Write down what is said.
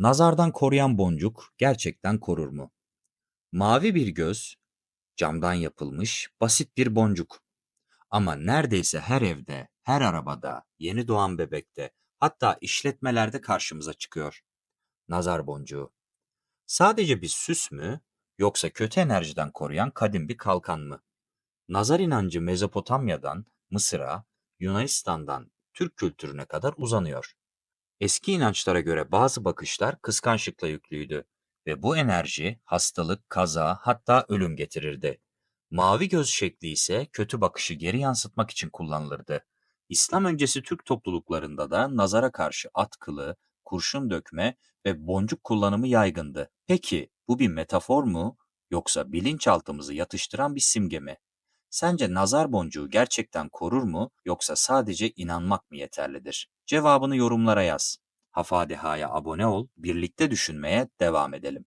Nazardan koruyan boncuk gerçekten korur mu? Mavi bir göz, camdan yapılmış basit bir boncuk. Ama neredeyse her evde, her arabada, yeni doğan bebekte, hatta işletmelerde karşımıza çıkıyor. Nazar boncuğu. Sadece bir süs mü, yoksa kötü enerjiden koruyan kadim bir kalkan mı? Nazar inancı Mezopotamya'dan Mısır'a, Yunanistan'dan Türk kültürüne kadar uzanıyor. Eski inançlara göre bazı bakışlar kıskançlıkla yüklüydü ve bu enerji hastalık, kaza hatta ölüm getirirdi. Mavi göz şekli ise kötü bakışı geri yansıtmak için kullanılırdı. İslam öncesi Türk topluluklarında da nazara karşı at kılı, kurşun dökme ve boncuk kullanımı yaygındı. Peki bu bir metafor mu yoksa bilinçaltımızı yatıştıran bir simge mi? Sence nazar boncuğu gerçekten korur mu yoksa sadece inanmak mı yeterlidir? Cevabını yorumlara yaz. Hafadiha'ya abone ol, birlikte düşünmeye devam edelim.